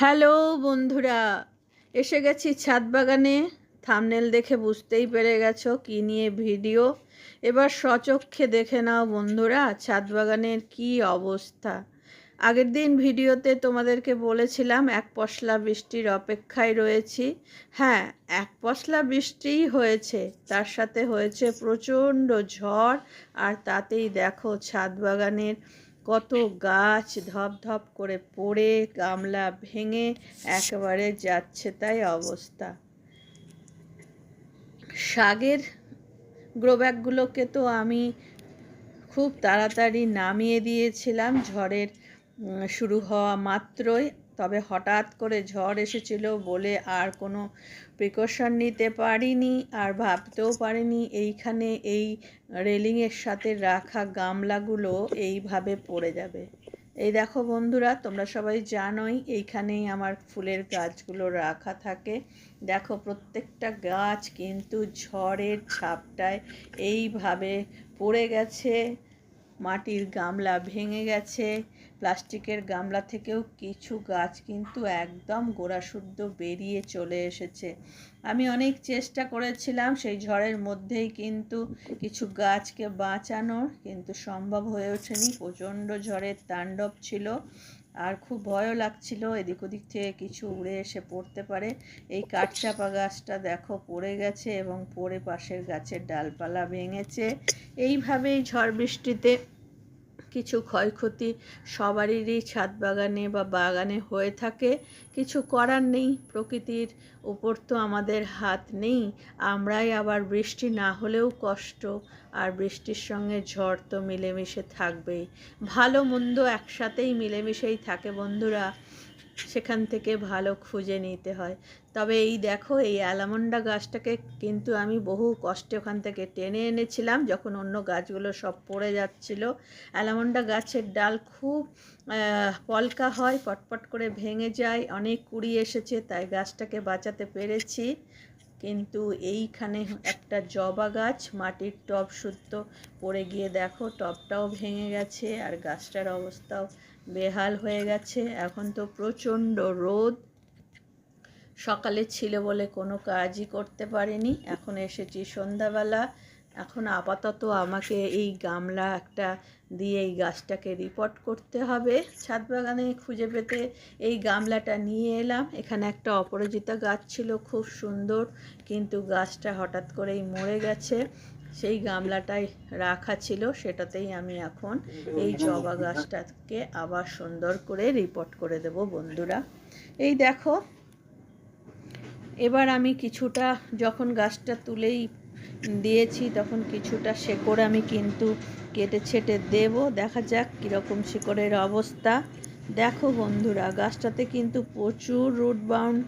Hello বন্ধুরা, এসে গেছি ছাদ বাগানে। থামনেল দেখে বুঝতেই পেরে গেছো কি নিয়ে ভিডিও। এবার সচক্ষে দেখে নাও বন্ধুরা ছাদ বাগানের কি অবস্থা। আগের দিন ভিডিওতে তোমাদেরকে বলেছিলাম এক পশলা বৃষ্টির অপেক্ষায় রয়েছি। হ্যাঁ এক পশলা বৃষ্টিই হয়েছে, তার সাথে হয়েছে প্রচণ্ড ঝড়। আর তাতেই দেখো ছাদ বাগানের কত গাছ ধপ ধপ করে পড়ে, গামলা ভেঙে একেবারে যাচ্ছে তাই অবস্থা। শাগের গ্রোব্যাগগুলোকে তো আমি খুব তাড়াতাড়ি নামিয়ে দিয়েছিলাম, ঝড়ের শুরু হওয়া মাত্রই। তবে হঠাৎ করে ঝড় এসেছিল বলে আর কোনো প্রিকশন নিতে পারিনি আর ভাবতেও পারিনি এইখানে এই রেলিংয়ের সাথে রাখা গামলাগুলো এইভাবে পড়ে যাবে। এই দেখো বন্ধুরা, তোমরা সবাই জানোই এইখানেই আমার ফুলের গাছগুলো রাখা থাকে। দেখো প্রত্যেকটা গাছ কিন্তু ঝড়ের ছাপটায় এইভাবে পড়ে গেছে, মাটির গামলা ভেঙে গেছে। প্লাস্টিকের গামলা থেকেও কিছু গাছ কিন্তু একদম গোড়াশুদ্ধ বেরিয়ে চলে এসেছে। আমি অনেক চেষ্টা করেছিলাম সেই ঝড়ের মধ্যেই কিন্তু কিছু গাছকে বাঁচানোর, কিন্তু সম্ভব হয়ে ওঠেনি। প্রচণ্ড ঝড়ের তাণ্ডব ছিল আর খুব ভয়ও লাগছিল, এদিক ওদিক থেকে কিছু উড়ে এসে পড়তে পারে। এই কাঠচাপা গাছটা দেখো পড়ে গেছে এবং পড়ে পাশের গাছের ডালপালা ভেঙেছে। এইভাবেই ঝড় বৃষ্টিতে কিছু ক্ষয়ক্ষতি সবারই ছাদ বাগানে বা বাগানে হয়ে থাকে। কিছু করার নেই, প্রকৃতির উপর তো আমাদের হাত নেই। আমরাই আবার বৃষ্টি না হলেও কষ্ট আর বৃষ্টির সঙ্গে ঝড় তো মিলেমিশে থাকবেই। ভালো মন্দ একসাথেই মিলেমিশেই থাকে বন্ধুরা। সেখান থেকে ভালো খুঁজে নিতে হয়। তবে এই দেখো, এই অ্যালামন্ডা গাছটাকে কিন্তু আমি বহু কষ্টে ওখান থেকে টেনে এনেছিলাম যখন অন্য গাছগুলো সব পড়ে যাচ্ছিল। অ্যালামন্ডা গাছের ডাল খুব পলকা হয়, পটপট করে ভেঙে যায়, অনেক কুড়ি এসেছে, তাই গাছটাকে বাঁচাতে পেরেছি। কিন্তু এইখানে একটা জবা গাছ, মাটির টব শুদ্ধ পড়ে গিয়ে দেখো, টবটাও ভেঙে গেছে, আর গাছটার অবস্থাও বেহাল হয়ে গেছে। এখন তো প্রচণ্ড রোদ। সকালে ছিল বলে কোনো কাজই করতে পারিনি। এখন এসেছি সন্ধ্যাবেলা। এখন আপাতত আমাকে এই গামলা একটা দিয়ে এই গাছটাকে রিপোর্ট করতে হবে। ছাদ বাগানে খুঁজে পেতে এই গামলাটা নিয়ে এলাম। এখানে একটা অপরাজিতা গাছ ছিল, খুব সুন্দর। কিন্তু গাছটা হঠাৎ করেই মরে গেছে। সেই গামলাটাই রাখা ছিল সেটাতেই আমি এখন এই জবা গাছটাকে আবার সুন্দর করে রিপোর্ট করে দেব বন্ধুরা। এই দেখো এবার আমি কিছুটা যখন গাছটা তুলেই দিয়েছি তখন কিছুটা শেকড় আমি কিন্তু কেটে ছেটে দেব। দেখা যাক কীরকম শেকড়ের অবস্থা। দেখো বন্ধুরা গাছটাতে কিন্তু প্রচুর রুট বাউন্ড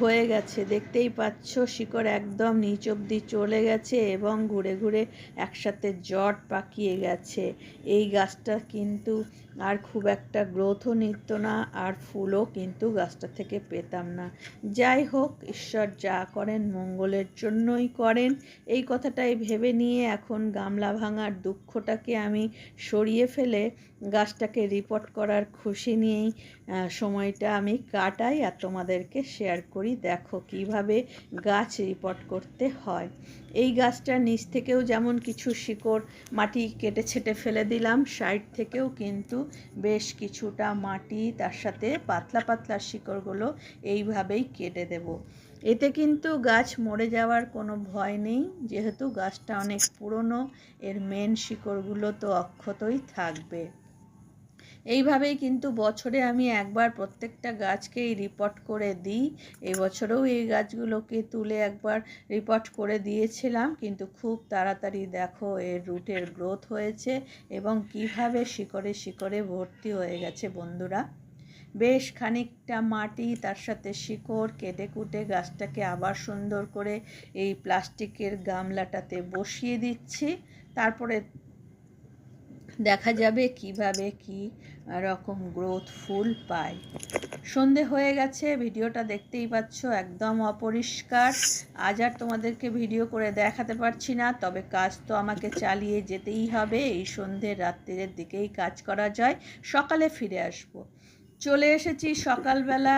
হয়ে গেছে। দেখতেই পাচ্ছ, শিকড় একদম নিচ অব্দি চলে গেছে এবং ঘুরে ঘুরে একসাথে জট পাকিয়ে গেছে। এই গাছটা কিন্তু আর খুব একটা গ্রোথও নিত না, আর ফুলও কিন্তু গাছটা থেকে পেতাম না। যাই হোক, ঈশ্বর যা করেন মঙ্গলের জন্যই করেন। এই কথাটাই ভেবে নিয়ে এখন গামলা ভাঙার দুঃখটাকে আমি সরিয়ে ফেলে গাছটাকে রিপোর্ট করার খুশি নিয়েই সময়টা আমি কাটাই আর তোমাদেরকে শেয়ার করি। দেখো কীভাবে গাছ রিপোর্ট করতে হয়। এই গাছটার নিচ থেকেও যেমন কিছু শিকড় মাটি কেটে ছেটে ফেলে দিলাম সাইড থেকেও কিন্তু বেশ কিছুটা মাটি তার সাথে পাতলা পাতলা শিকড়গুলো এইভাবেই কেটে দেব। এতে কিন্তু গাছ মরে যাওয়ার কোনো ভয় নেই, যেহেতু গাছটা অনেক পুরনো, এর মেন শিকড়গুলো তো অক্ষতই থাকবে। এইভাবেই কিন্তু বছরে আমি একবার প্রত্যেকটা গাছকেই রিপোর্ট করে দিই। এই বছরেও এই গাছগুলোকে তুলে একবার রিপোর্ট করে দিয়েছিলাম, কিন্তু খুব তাড়াতাড়ি দেখো এর রুটের গ্রোথ হয়েছে এবং কীভাবে শিকড়ে শিকড়ে ভর্তি হয়ে গেছে বন্ধুরা। বেশ খানিকটা মাটি, তার সাথে শিকড় কেটে কুটে গাছটাকে আবার সুন্দর করে এই প্লাস্টিকের গামলাটাতে বসিয়ে দিচ্ছি। তারপরে দেখা যাবে কীভাবে কি রকম গ্রোথ ফুল পায়। সন্ধে হয়ে গেছে, ভিডিওটা দেখতেই পাচ্ছ, একদম অপরিষ্কার। আজ আর তোমাদেরকে ভিডিও করে দেখাতে পারছি না, তবে কাজ তো আমাকে চালিয়ে যেতেই হবে, এই সন্ধে রাত্রির দিকেই কাজ করা যায়। সকালে ফিরে আসব। চলে এসেছি সকালবেলা।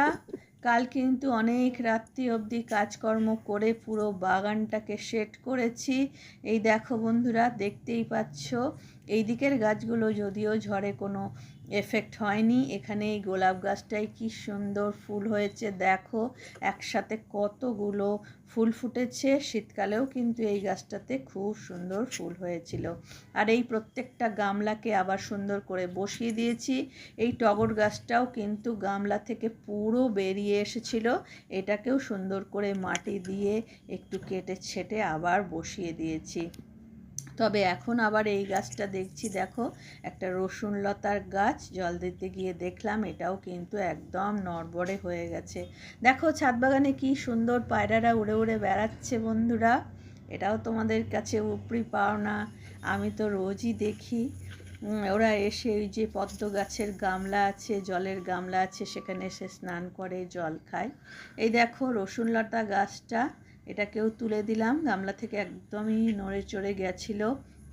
কাল কিন্তু অনেক রাত্রি অবধি কাজকর্ম করে পুরো বাগানটাকে সেট করেছি। এই দেখো বন্ধুরা, দেখতেই পাচ্ছ। এই দিকের গাছগুলো যদিও ঝড়ে কোনো এফেক্ট হয়নি। এখানে এই গোলাপ গাছটায় কি সুন্দর ফুল হয়েছে দেখো। একসাথে কতগুলো ফুল ফুটেছে। শীতকালেও কিন্তু এই গাছটাতে খুব সুন্দর ফুল হয়েছিল। আর এই প্রত্যেকটা গামলাকে আবার সুন্দর করে বসিয়ে দিয়েছি। এই টগর গাছটাও কিন্তু গামলা থেকে পুরো বেরিয়ে এসেছিল। এটাকেও সুন্দর করে মাটি দিয়ে একটু কেটে ছেটে আবার বসিয়ে দিয়েছি। তবে এখন আবার এই গাছটা দেখছি, দেখো, একটা রসুন লতার গাছ, জল দিতে গিয়ে দেখলাম এটাও কিন্তু একদম নড়বড়ে হয়ে গেছে। দেখো, ছাদ বাগানে কি সুন্দর পায়রারা উড়ে উড়ে বেড়াচ্ছে বন্ধুরা। এটাও তোমাদের কাছে উপরি পাওনা, আমি তো রোজই দেখি। ওরা এসে ওই যে পদ্ম গাছের গামলা আছে, জলের গামলা আছে, সেখানে এসে স্নান করে, জল খায়। এই দেখো, রসুন লতা গাছটা এটাকেও তুলে দিলাম। গামলা থেকে একদমই নড়ে চড়ে গেছিল,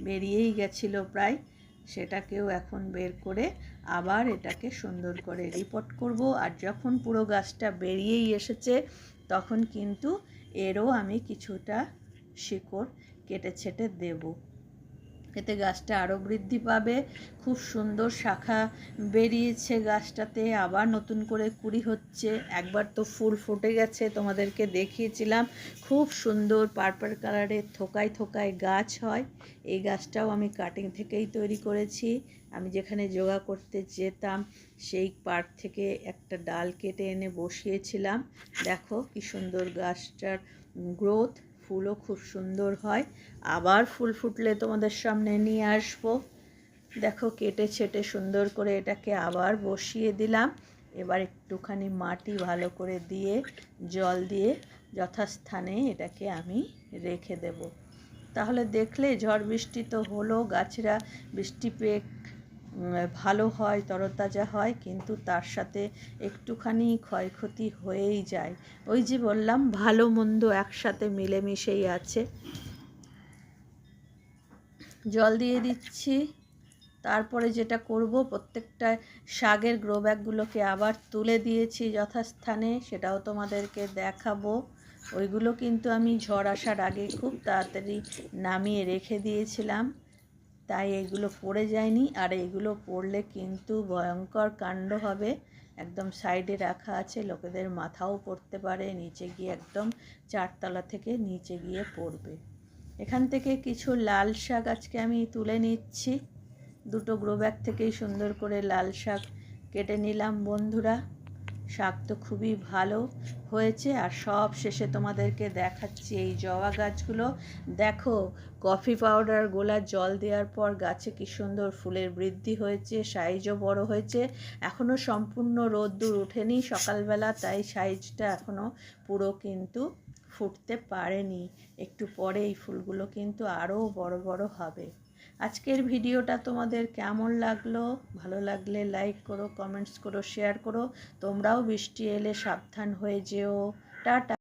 বেরিয়েই গেছিল প্রায়। সেটাকেও এখন বের করে আবার এটাকে সুন্দর করে রিপোর্ট করব। আর যখন পুরো গাছটা বেরিয়েই এসেছে, তখন কিন্তু এরও আমি কিছুটা শিকড় কেটে ছেটে দেবো। এতে গাছটা আরও বৃদ্ধি পাবে। খুব সুন্দর শাখা বেরিয়েছে গাছটাতে, আবার নতুন করে কুড়ি হচ্ছে। একবার তো ফুল ফুটে গেছে, তোমাদেরকে দেখিয়েছিলাম। খুব সুন্দর পার্পল কালারের থোকায় থোকায় গাছ হয়। এই গাছটাও আমি কাটিং থেকেই তৈরি করেছি। আমি যেখানে যোগা করতে যেতাম, সেই পার্ক থেকে একটা ডাল কেটে এনে বসিয়েছিলাম। দেখো কি সুন্দর গাছটার গ্রোথ ফুলও খুব সুন্দর হয়। আবার ফুল ফুটলে তোমাদের সামনে নিয়ে আসব। দেখো কেটে ছেটে সুন্দর করে এটাকে আবার বসিয়ে দিলাম। এবার একটুখানি মাটি ভালো করে দিয়ে, জল দিয়ে যথাস্থানে এটাকে আমি রেখে দেব। তাহলে দেখলে ঝড় বৃষ্টি তো হলো, গাছরা বৃষ্টি পেয়ে ভালো হয়, তরতাজা হয়, কিন্তু তার সাথে একটুখানি ক্ষয়ক্ষতি হয়েই যায়। ওই যে বললাম, ভালো মন্দ একসাথে মিলেমিশেই আছে। জল দিয়ে দিচ্ছি। তারপরে যেটা করব, প্রত্যেকটা শাকের গ্রো ব্যাগগুলোকে আবার তুলে দিয়েছি যথাস্থানে, সেটাও তোমাদেরকে দেখাবো। ওইগুলো কিন্তু আমি ঝড় আসার আগে খুব তাড়াতাড়ি নামিয়ে রেখে দিয়েছিলাম। তাই এগুলো পড়ে যায়নি। আর এগুলো পড়লে কিন্তু ভয়ঙ্কর কাণ্ড হবে। একদম সাইডে রাখা আছে, লোকেদের মাথাও পড়তে পারে, নিচে গিয়ে একদম চারতলা থেকে নিচে গিয়ে পড়বে। এখান থেকে কিছু লাল শাক আজকে আমি তুলে নিচ্ছি। দুটো গ্রো ব্যাগ থেকেই সুন্দর করে লাল শাক কেটে নিলাম বন্ধুরা। শাক তো খুবই ভালো হয়েছে আর সব শেষে তোমাদেরকে দেখাচ্ছি এই জবা গাছগুলো। দেখো কফি পাউডার গোলা জল দেওয়ার পর গাছে কি সুন্দর ফুলের বৃদ্ধি হয়েছে, সাইজও বড় হয়েছে। এখনও সম্পূর্ণ রোদ্দুর ওঠেনি সকালবেলা, তাই সাইজটা এখনও পুরো কিন্তু ফুটতে পারেনি। একটু পরে এই ফুলগুলো কিন্তু আরও বড় বড় হবে। আজকের ভিডিওটা তোমাদের কেমন লাগল? ভালো লাগলে লাইক করো কমেন্টস করো শেয়ার করো। তোমরাও বৃষ্টি এলে সাবধান হয়ে যেও। টাটা।